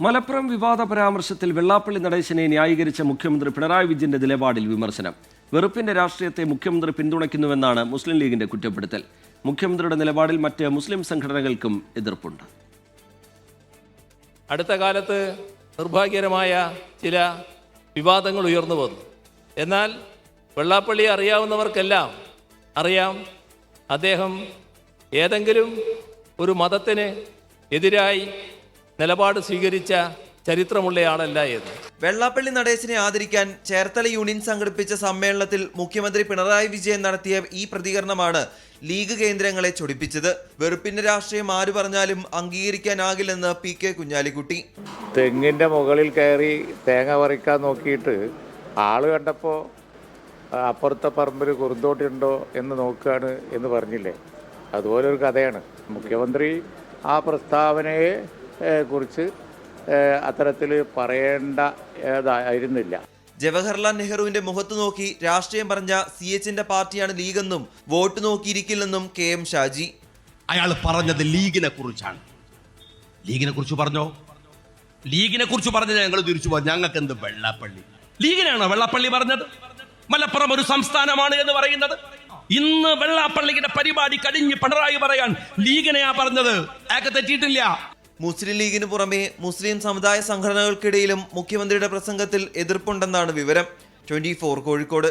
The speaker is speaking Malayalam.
മലപ്പുറം വിവാദ പരാമർശത്തിൽ വെള്ളാപ്പള്ളി നടേശനെ ന്യായീകരിച്ച മുഖ്യമന്ത്രി പിണറായി വിജയന്റെ നിലപാടിൽ വിമർശനം. വെറുപ്പിന്റെ രാഷ്ട്രീയത്തെ മുഖ്യമന്ത്രി പിന്തുണയ്ക്കുന്നുവെന്നാണ് മുസ്ലിം ലീഗിന്റെ കുറ്റപ്പെടുത്തൽ. മുഖ്യമന്ത്രിയുടെ നിലപാടിൽ മറ്റ് മുസ്ലിം സംഘടനകൾക്കും എതിർപ്പുണ്ട്. അടുത്ത കാലത്ത് നിർഭാഗ്യകരമായ ചില വിവാദങ്ങൾ ഉയർന്നു വന്നു. എന്നാൽ വെള്ളാപ്പള്ളി അറിയാവുന്നവർക്കെല്ലാം അറിയാം അദ്ദേഹം ഏതെങ്കിലും ഒരു മതത്തിന് എതിരായി നിലപാട് സ്വീകരിച്ച ചരിത്രമുള്ളയാളല്ല എന്ന്. വെള്ളാപ്പള്ളി നടേശനെ ആദരിക്കാൻ ചേർത്തല യൂണിയൻ സംഘടിപ്പിച്ച സമ്മേളനത്തിൽ മുഖ്യമന്ത്രി പിണറായി വിജയൻ നടത്തിയ ഈ പ്രതികരണമാണ് ലീഗ് കേന്ദ്രങ്ങളെ ചൊടിപ്പിച്ചത്. വെറുപ്പിന്റെ രാഷ്ട്രീയം ആര് പറഞ്ഞാലും അംഗീകരിക്കാനാകില്ലെന്ന് പി കെ കുഞ്ഞാലിക്കുട്ടി. തെങ്ങിന്റെ മുകളിൽ കയറി തേങ്ങ പറിക്കാൻ നോക്കിയിട്ട് ആൾ കണ്ടപ്പോൾ അപ്പുറത്തെ പറമ്പിൽ കുറുന്തോട്ടിയുണ്ടോ എന്ന് നോക്കുകയാണ് എന്ന് പറഞ്ഞില്ലേ? അതുപോലെ ഒരു കഥയാണ്. മുഖ്യമന്ത്രി ആ പ്രസ്താവനയെ കുറിച്ച് അത്തരത്തിൽ പറയേണ്ട ഏതായിരുന്നില്ല ജവഹർലാൽ നെഹ്റുവിന്റെ മുഖത്ത് നോക്കി രാഷ്ട്രീയം പറഞ്ഞ സി എച്ചിന്റെ പാർട്ടിയാണ് ലീഗെന്നും വോട്ട് നോക്കിയിരിക്കില്ലെന്നും കെ എം ഷാജി. അയാൾ പറഞ്ഞത് ലീഗിനെ കുറിച്ചാണ്. ലീഗിനെ കുറിച്ച് പറഞ്ഞോ? ലീഗിനെ കുറിച്ച് പറഞ്ഞ ഞങ്ങൾ തിരിച്ചു പോകാം ഞങ്ങൾക്ക് എന്ത് വെള്ളാപ്പള്ളി? ലീഗിനാണോ വെള്ളാപ്പള്ളി പറഞ്ഞത്? മലപ്പുറം ഒരു സംസ്ഥാനമാണ് എന്ന് പറയുന്നത്. ഇന്ന് വെള്ളാപ്പള്ളിയുടെ പരിപാടി കഴിഞ്ഞ് പിണറായി പറയാൻ ലീഗിനെയാ പറഞ്ഞത്. അയാൾക്ക് തെറ്റിയിട്ടില്ല. മുസ്ലിം ലീഗിന് പുറമെ മുസ്ലിം സമുദായ സംഘടനകൾക്കിടയിലും മുഖ്യമന്ത്രിയുടെ പ്രസംഗത്തിൽ എതിർപ്പുണ്ടെന്നാണ് വിവരം. ട്വന്റി കോഴിക്കോട്.